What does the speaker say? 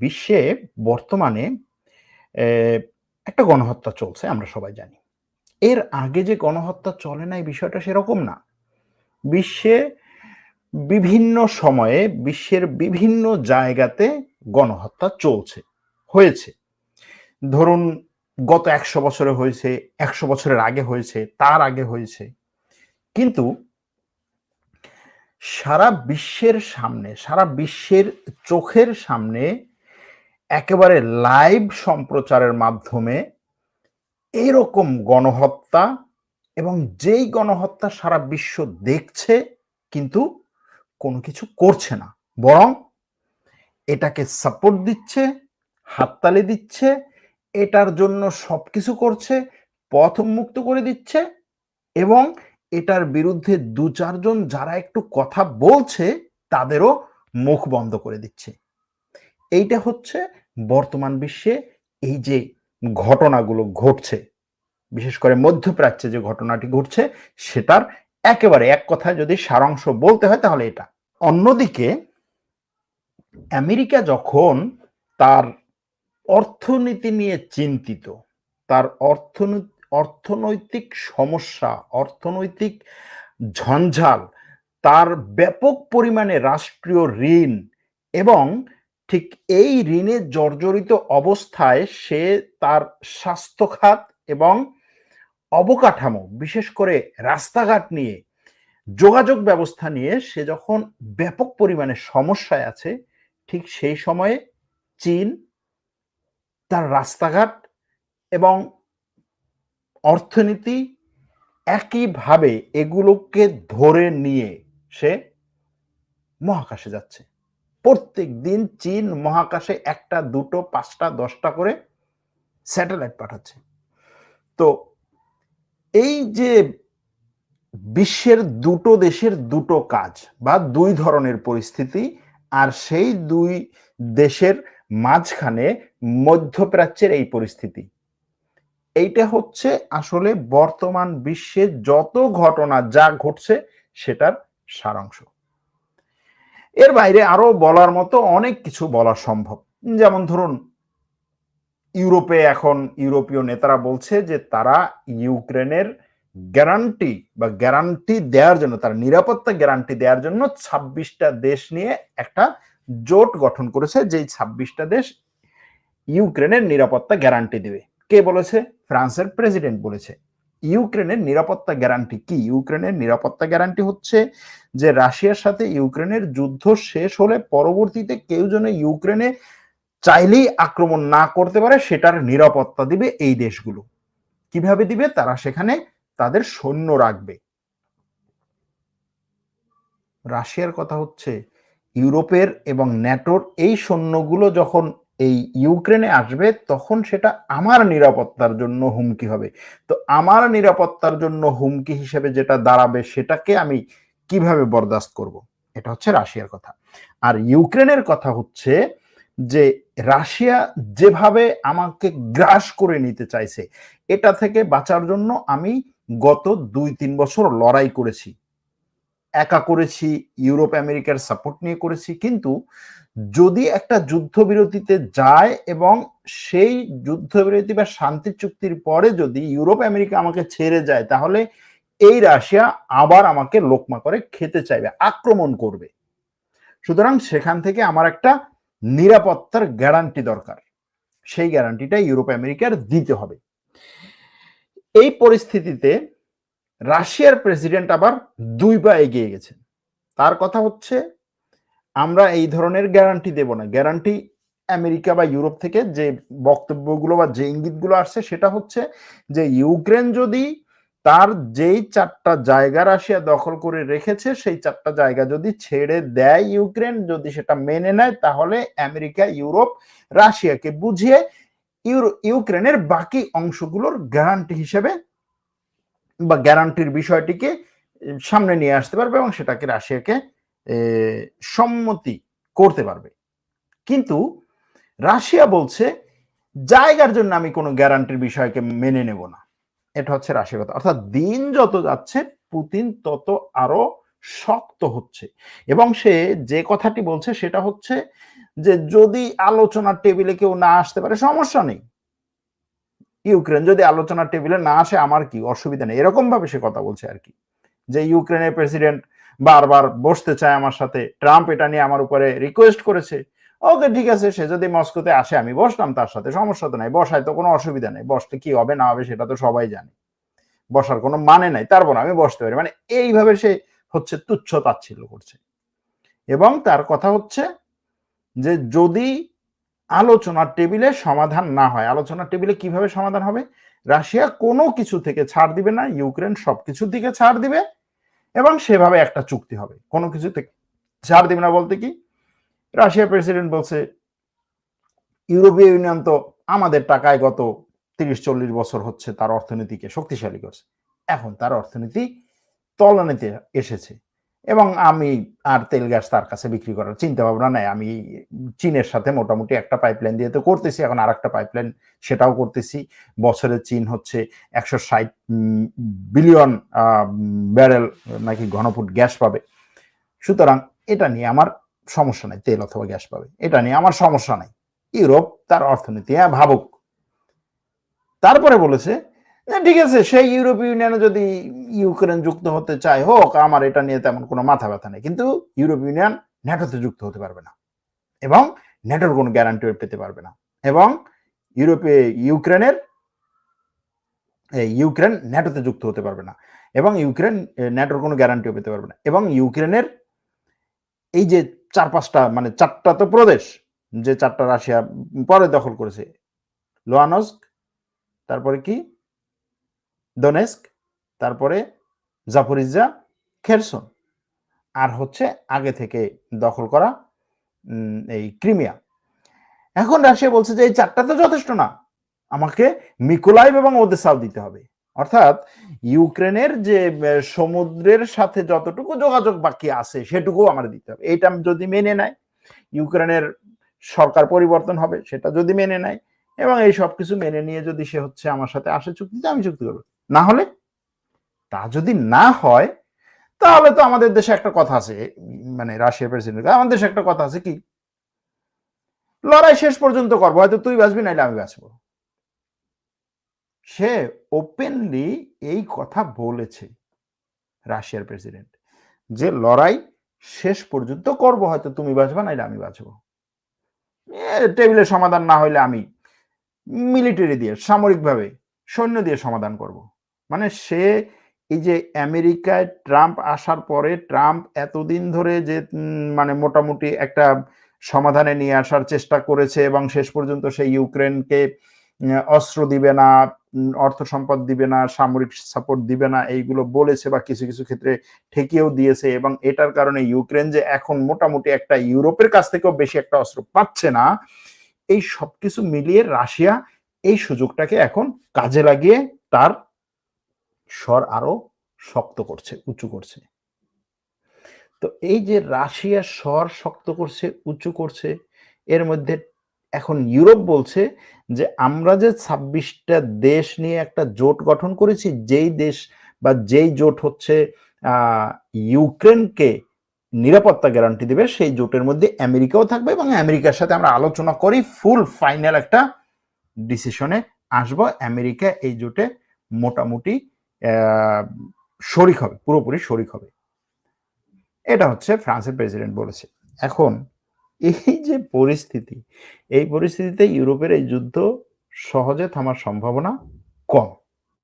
বিশ্বে বর্তমানে একটা গণহত্যা চলছে, আমরা সবাই জানি। এর আগে যে গণহত্যা চলে না, এই বিষয়টা সেরকম না। বিশ্বে বিভিন্ন সময়ে, বিশ্বের বিভিন্ন জায়গাতে গণহত্যা চলছে, হয়েছে। ধরুন, গত একশো বছরে হয়েছে, একশো বছরের আগে হয়েছে, তার আগে হয়েছে। কিন্তু সারা বিশ্বের সামনে, সারা বিশ্বের চোখের সামনে একেবারে লাইভ সম্প্রচারের মাধ্যমে এইরকম গণহত্যা এবং যেই গণহত্যা সারা বিশ্ব দেখছে, কিন্তু কোনো কিছু করছে না। বরং এটাকে সাপোর্ট দিচ্ছে, হাততালি দিচ্ছে, এটার জন্য সব কিছু করছে, পথ মুক্ত করে দিচ্ছে এবং এটার বিরুদ্ধে দু চারজন যারা একটু কথা বলছে, তাদেরও মুখ বন্ধ করে দিচ্ছে। এইটা হচ্ছে বর্তমান বিশ্বে এই যে ঘটনাগুলো ঘটছে, বিশেষ করে মধ্যপ্রাচ্যে যে ঘটনাটি ঘটছে, সেটার একেবারে এক কথায় যদি সারাংশ বলতে হয় তাহলে এটা। অন্যদিকে, আমেরিকা যখন তার অর্থনীতি নিয়ে চিন্তিত, তার অর্থনীতি অর্থনৈতিক সমস্যা, অর্থনৈতিক ঝঞ্ঝাল, তার ব্যাপক পরিমাণে রাষ্ট্রীয় ঋণ এবং ঠিক এই ঋণে জর্জরিত অবস্থায় সে তার স্বাস্থ্য খাত এবং অবকাঠামো, বিশেষ করে রাস্তাঘাট নিয়ে যোগাযোগ ব্যবস্থা নিয়ে সে যখন ব্যাপক পরিমাণে সমস্যায় আছে, ঠিক সেই সময়ে চীন তার রাস্তাঘাট এবং অর্থনীতি একইভাবে এগুলোকে ধরে নিয়ে সে মহাকাশে যাচ্ছে। প্রত্যেক দিন চীন মহাকাশে একটা, দুটো, পাঁচটা, দশটা করে স্যাটেলাইট পাঠাচ্ছে। তো এই যে বিশ্বের দুটো দেশের দুটো কাজ বা দুই ধরনের পরিস্থিতি আর সেই দুই দেশের মাঝখানে মধ্যপ্রাচ্যের এই পরিস্থিতি, এইটা হচ্ছে আসলে বর্তমান বিশ্বে যত ঘটনা যা ঘটছে সেটার সারাংশ। এর বাইরে আরও বলার মতো অনেক কিছু বলা সম্ভব। যেমন ধরুন, ইউরোপে এখন ইউরোপীয় নেতারা বলছে যে তারা ইউক্রেনের গ্যারান্টি বা গ্যারান্টি দেওয়ার জন্য, তার নিরাপত্তা গ্যারান্টি দেওয়ার জন্য ছাব্বিশটা দেশ নিয়ে একটা জোট গঠন করেছে, যেই ছাব্বিশটা দেশ ইউক্রেনের নিরাপত্তা গ্যারান্টি দেবে। কে বলেছে? ফ্রান্সের প্রেসিডেন্ট বলেছে। ইউক্রেনের নিরাপত্তা গ্যারান্টি কি? ইউক্রেনের নিরাপত্তা গ্যারান্টি হচ্ছে যে রাশিয়ার সাথে ইউক্রেনের যুদ্ধ শেষ হলে পরবর্তীতে কেউ যেন ইউক্রেনে চাইলেই আক্রমণ না করতে পারে, সেটার নিরাপত্তা দিবে এই দেশগুলো। কীভাবে দিবে? তারা সেখানে তাদের সৈন্য রাখবে। রাশিয়ার কথা হচ্ছে, ইউরোপের এবং ন্যাটোর এই সৈন্যগুলো যখন এই ইউক্রেনে আসবে, তখন সেটা আমার নিরাপত্তার জন্য হুমকি হবে। তো আমার নিরাপত্তার জন্য হুমকি হিসেবে যেটা দাঁড়াবে, সেটাকে আমি কীভাবে বরদাস্ত করব? এটা হচ্ছে রাশিয়ার কথা। আর ইউক্রেনের কথা হচ্ছে যে, রাশিয়া যেভাবে আমাকে গ্রাস করে নিতে চাইছে, এটা থেকে বাঁচার জন্য আমি গত দুই তিন বছর লড়াই করেছি। একা করেছি, ইউরোপ আমেরিকার সাপোর্ট নিয়ে করেছি। কিন্তু যদি একটা যুদ্ধবিরতিতে যায় এবং সেই যুদ্ধবিরতি বা শান্তি চুক্তির পরে যদি ইউরোপ আমেরিকা আমাকে ছেড়ে যায়, তাহলে এই রাশিয়া আবার আমাকে লোকমা করে খেতে চাইবে, আক্রমণ করবে। সুতরাং সেখান থেকে আমার একটা নিরাপত্তার গ্যারান্টি দরকার। সেই গ্যারান্টিটা ইউরোপ আমেরিকার দিতে হবে। এই পরিস্থিতিতে রাশিয়ার প্রেসিডেন্ট আবার দুই পা এগিয়ে গেছেন। তার কথা হচ্ছে, আমরা এই ধরনের গ্যারান্টি দেব না। গ্যারান্টি আমেরিকা বা ইউরোপ থেকে যে বক্তব্যগুলো বা যে ইঙ্গিতগুলো আসছে, সেটা হচ্ছে যে ইউক্রেন যদি তার যেই চারটা জায়গা রাশিয়া দখল করে রেখেছে, সেই চারটা জায়গা যদি ছেড়ে দেয় ইউক্রেন, যদি সেটা মেনে নেয়, তাহলে আমেরিকা, ইউরোপ রাশিয়াকে বুঝিয়ে ইউক্রেনের বাকি অংশগুলোর গ্যারান্টি হিসেবে বা গ্যারান্টির বিষয়টিকে সামনে নিয়ে আসতে পারবে এবং সেটাকে রাশিয়াকে সম্মতি করতে পারবে। কিন্তু রাশিয়া বলছে, জায়গার জন্য আমি কোনো গ্যারান্টির বিষয়কে মেনে নেব না। এটা হচ্ছে রাশিয়ার কথা। অর্থাৎ দিন যত যাচ্ছে, পুতিন তত আরও শক্ত হচ্ছে। এবং সে যে কথাটি বলছে, সেটা হচ্ছে যে যদি আলোচনার টেবিলে কেউ না আসতে পারে, সমস্যা নেই। ইউক্রেন যদি আলোচনার টেবিলে না আসে, আমার কি অসুবিধা নেই? এরকম ভাবে সে কথা বলছে আর কি। যে ইউক্রেনের প্রেসিডেন্ট বারবার বসতে চায় আমার সাথে, ট্রাম্প এটা নিয়ে আমার উপরে রিকোয়েস্ট করেছে। ওকে, ঠিক আছে, সে যদি মস্কোতে আসে, আমি বসলাম তার সাথে, সমস্যা তো নাই, বসায় তো কোনো অসুবিধা নেই। বসতে কি হবে, না হবে, সেটা তো সবাই জানে। বসার কোনো মানে নাই, তারপর আমি বসতে পারি। মানে এইভাবে সে হচ্ছে তুচ্ছ তাচ্ছিল্য করছে। এবং তার কথা হচ্ছে যে যদি আলোচনার টেবিলে সমাধান না হয়। আলোচনার টেবিলে কীভাবে সমাধান হবে? রাশিয়া কোনো কিছু থেকে ছাড় দিবে না, ইউক্রেন সবকিছুর দিকে ছাড় দিবে এবং সেভাবে একটা চুক্তি হবে। কোনো কিছু থেকে ছাড় দিবে না বলতে কি? রাশিয়ার প্রেসিডেন্ট বলছে, ইউরোপীয় ইউনিয়ন তো আমাদের টাকায় গত তিরিশ চল্লিশ বছর হচ্ছে, তার অর্থনীতিকে শক্তিশালী করছে। এখন তার অর্থনীতি তলানিতে এসেছে। এবং আমি আর তেল গ্যাস তার কাছে বিক্রি করার চিন্তা ভাবনা নাই। আমি চীনের সাথে মোটামুটি একটা পাইপলাইন দিয়ে তো করতেছি, এখন আর একটা পাইপলাইন সেটাও করতেছি। বছরে চীন হচ্ছে একশো ষাট বিলিয়ন ব্যারেল নাকি ঘনফুট গ্যাস পাবে। সুতরাং এটা নিয়ে আমার সমস্যা নাই, তেল অথবা গ্যাস পাবে। এটা নিয়ে আমার সমস্যা নাই। ইউরোপ তার অর্থনীতি হ্যাঁ ভাবুক। তারপরে বলেছে ঠিক আছে, সেই ইউরোপীয় ইউনিয়নে যদি ইউক্রেন যুক্ত হতে চায় হোক, আমার এটা নিয়ে তেমন কোনো মাথা ব্যথা নেই। কিন্তু ইউরোপীয় ইউনিয়ন ন্যাটোতে যুক্ত হতে পারবে না এবং ন্যাটোর কোনো গ্যারান্টি পেতে পারবে না এবং ইউরোপে, ইউক্রেনের ইউক্রেন ন্যাটোতে যুক্ত হতে পারবে না এবং ইউক্রেন ন্যাটোর কোনো গ্যারান্টিও পেতে পারবে না এবং ইউক্রেনের এই যে চার পাঁচটা মানে চারটা তো প্রদেশ, যে চারটা রাশিয়া পরে দখল করেছে, লোয়ানস্ক, তারপরে কি? দনেস্ক তারপরে জাপরিজা খেরসন আর হচ্ছে আগে থেকে দখল করা এই ক্রিমিয়া। এখন রাশিয়া বলছে যে এই চারটা তো যথেষ্ট না, আমাকে মিকোলাইভ এবং ওদেসাও দিতে হবে। অর্থাৎ ইউক্রেনের যে সমুদ্রের সাথে যতটুকু যোগাযোগ বাকি আছে সেটুকু আমার দিতে হবে। এইটা যদি মেনে নেয়, ইউক্রেনের সরকার পরিবর্তন হবে, সেটা যদি মেনে নেয়, এবং এই সব কিছু মেনে নিয়ে যদি সে হচ্ছে আমার সাথে আসে চুক্তিতে, আমি চুক্তি করব। না হলে? তা যদি না হয়, তাহলে তো আমাদের দেশে একটা কথা আছে মানে রাশিয়ার প্রেসিডেন্ট আমাদের দেশে একটা কথা আছে কি? লড়াই শেষ পর্যন্ত করব, হয়তো তুই বাঁচবি, নাইলে আমি বাঁচবো। সে ওপেনলি এই কথা বলেছে রাশিয়ার প্রেসিডেন্ট যে লড়াই শেষ পর্যন্ত করব, হয়তো তুমি বাঁচবা, নাইলে আমি বাঁচবো। টেবিলের সমাধান না হইলে আমি মিলিটারি দিয়ে, সামরিকভাবে সৈন্য দিয়ে সমাধান করব। মানে সে এই যে আমেরিকায় ট্রাম্প আসার পরে ট্রাম্প এতদিন ধরে যে মানে মোটামুটি একটা সমাধানে নিয়ে আসার চেষ্টা করেছে এবং শেষ পর্যন্ত সেই ইউক্রেনকে অস্ত্র দিবে না অর্থ সম্পদ দিবে না, সামরিক সাপোর্ট দিবে না, এইগুলো বলেছে বা কিছু কিছু ক্ষেত্রে ঠেকিয়েও দিয়েছে এবং এটার কারণে ইউক্রেন যে এখন মোটামুটি একটা ইউরোপের কাছ থেকেও বেশি একটা অস্ত্র পাচ্ছে না, এই সবকিছু মিলিয়ে রাশিয়া এই সুযোগটাকে এখন কাজে লাগিয়ে তার স্বর আরও শক্ত করছে, উঁচু করছে। তো এই যে রাশিয়া স্বর শক্ত করছে, উঁচু করছে, এর মধ্যে এখন ইউরোপ বলছে যে আমরা যে ছাব্বিশটা দেশ নিয়ে একটা জোট গঠন করেছি, যেই দেশ বা যেই জোট হচ্ছে ইউক্রেনকে নিরাপত্তা গ্যারান্টি দেবে, সেই জোটের মধ্যে আমেরিকাও থাকবে এবং আমেরিকার সাথে আমরা আলোচনা করি ফুল ফাইনাল একটা ডিসিশনে আসব। আমেরিকা এই জোটে মোটামুটি শরিক হবে, পুরোপুরি শরিক হবে। এটা হচ্ছে ফ্রান্সের প্রেসিডেন্ট বলেছে। এখন এই যে পরিস্থিতি, এই পরিস্থিতিতে ইউরোপের এই যুদ্ধ সহজে থামার সম্ভাবনা কম।